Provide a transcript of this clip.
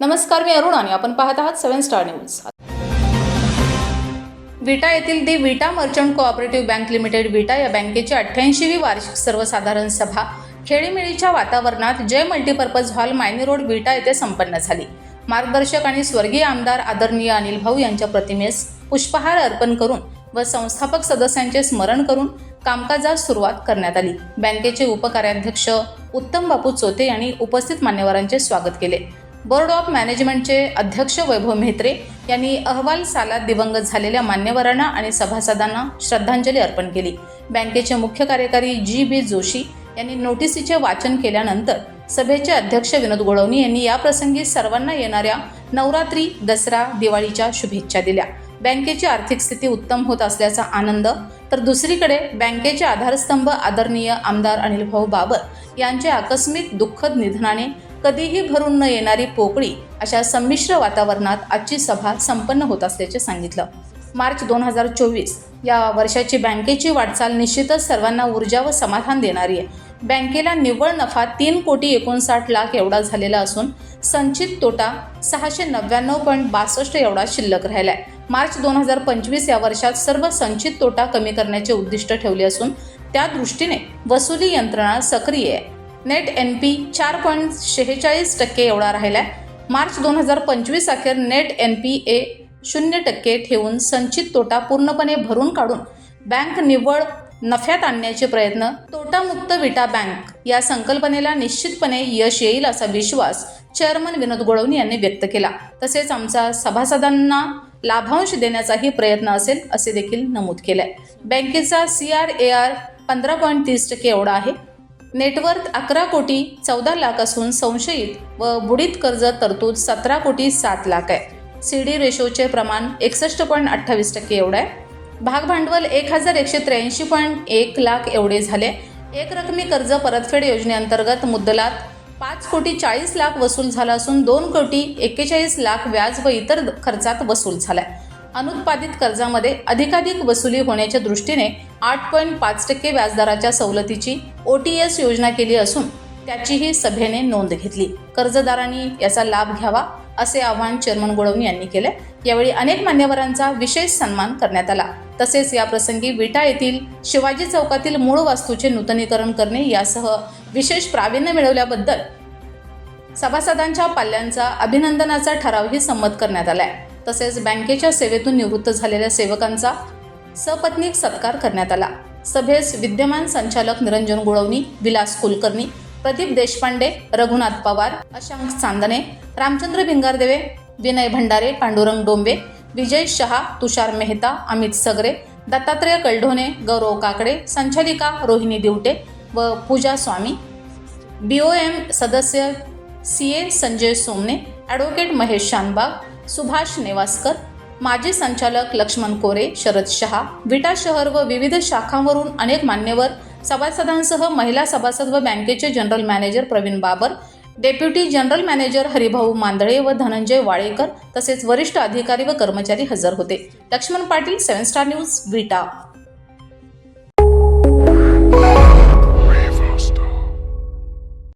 नमस्कार मी अरुण आणि आपण पाहत आहात सेव्हन स्टार न्यूज. विटा येथील the Vita merchant cooperative bank limited Vita या बँकेची अठ्ठ्याऐंशीवी वार्षिक सर्वसाधारण सभा खेळीमेळीच्या वातावरणात Jai multipurpose hall Mayani road Vita येथे संपन्न झाली. मार्गदर्शक आणि स्वर्गीय आमदार आदरणीय अनिल भाऊ यांच्या प्रतिमेस पुष्पहार अर्पण करून व संस्थापक सदस्यांचे स्मरण करून कामकाजास सुरुवात करण्यात आली. बँकेचे उपकार्याध्यक्ष उत्तम बापू चोते यांनी उपस्थित मान्यवरांचे स्वागत केले. बोर्ड ऑफ मॅनेजमेंटचे अध्यक्ष वैभव म्हेत्रे यांनी अहवाल सालात दिवंगत झालेल्या मान्यवरांना आणि सभासदांना श्रद्धांजली अर्पण केली. बँकेचे मुख्य कार्यकारी जी बी जोशी यांनी नोटिसीचे वाचन केल्यानंतर सभेचे अध्यक्ष विनोद गोळवणी यांनी याप्रसंगी सर्वांना येणाऱ्या नवरात्री दसरा दिवाळीच्या शुभेच्छा दिल्या. बँकेची आर्थिक स्थिती उत्तम होत असल्याचा आनंद तर दुसरीकडे बँकेचे आधारस्तंभ आदरणीय आमदार अनिलभाऊ बाबर यांच्या आकस्मिक दुःखद निधनाने कधीही भरून न येणारी पोकळी अशा संमिश्र वातावरणात आजची सभा संपन्न होत असल्याचे सांगितलं. मार्च दोन हजार चोवीस या वर्षाची बँकेची वाटचाल निश्चितच सर्वांना ऊर्जा व समाधान देणारी आहे. बँकेला निव्वळ नफा तीन कोटी एकोणसाठ लाख एवढा झालेला असून संचित तोटा सहाशे नव्याण्णव पॉईंट बासष्ट एवढा शिल्लक राहिला आहे मार्च दोन हजार पंचवीस या वर्षात सर्व संचित तोटा कमी करण्याचे उद्दिष्ट ठेवले असून त्या दृष्टीने वसुली यंत्रणा सक्रिय आहे. नेट एन पी चार पॉईंट शेहेचाळीस टक्के एवढा राहिला आहे मार्च दोन हजार पंचवीस अखेर नेट एन पी ए शून्य टक्के ठेवून संचित तोटा पूर्णपणे भरून काढून बँक निव्वळ नफ्यात आणण्याचे प्रयत्न तोटामुक्त विटा बँक या संकल्पनेला निश्चितपणे यश येईल असा विश्वास चेअरमन विनोद गोळवणी यांनी व्यक्त केला. तसेच आमचा सभासदांना लाभांश देण्याचाही प्रयत्न असेल असे देखील नमूद केलंय. बँकेचा सी आर ए आर पंधरा पॉईंट तीस टक्के एवढा आहे. नेटवर्थ अकरा कोटी चौदा लाख असून संशयित व बुडीत कर्ज तरतूद सतरा कोटी सात लाख आहे. सी डी रेशोचे प्रमाण एकसष्ट पॉईंट अठ्ठावीस टक्के एवढं आहे. भागभांडवल एक हजार एकशे त्र्याऐंशी पॉईंट एक लाख एवढे झाले. एक रकमी कर्ज परतफेड योजनेअंतर्गत मुद्दलात पाच कोटी चाळीस लाख वसूल झाला असून दोन कोटी एक्केचाळीस लाख व्याज व इतर खर्चात वसूल झाला आहे अनुत्पादित कर्जामध्ये अधिकाधिक वसुली होण्याच्या दृष्टीने आठ पॉईंट पाच टक्के व्याजदराच्या सवलतीची ओ टी एस योजना केली असून त्याचीही सभेने नोंद घेतली. कर्जदारांनी याचा लाभ घ्यावा असे आवाहन चेअरमन गोडवणी यांनी केले. यावेळी अनेक मान्यवरांचा विशेष सन्मान करण्यात आला. तसेच या प्रसंगी विटा येथील शिवाजी चौकातील मूळ वास्तूचे नूतनीकरण करणे यासह विशेष प्रावीण्य मिळवल्याबद्दल सभासदांच्या पाल्यांचा अभिनंदनाचा ठरावही संमत करण्यात आलाय. तसेच बँकेच्या सेवेतून निवृत्त झालेल्या सेवकांचा सपत्नीक सत्कार करण्यात आला. सभेस विद्यमान संचालक निरंजन गुळवणी विलास कुलकर्णी प्रदीप देशपांडे रघुनाथ पवार अशांक चांदणे रामचंद्र भिंगारदेवे विनय भंडारे पांडुरंग डोंबे विजय शहा तुषार मेहता अमित सगरे दत्तात्रय कलढोणे गौरव काकडे संचालिका रोहिणी दिवटे व Pooja Swami B O M सदस्य C A Sanjay Somne advocate Mahesh Shanbag Subhash Nevaskar माजी संचालक लक्ष्मण कोरे शरद शहा विटा शहर व विविध शाखांवरून अनेक मान्यवर सभासदांसह महिला सभासद व बँकेचे general manager Pravin Babar deputy general manager Haribhau Mandale व धनंजय वाळेकर तसेच वरिष्ठ अधिकारी व कर्मचारी हजर होते. Laxman Patil seven star news Vita.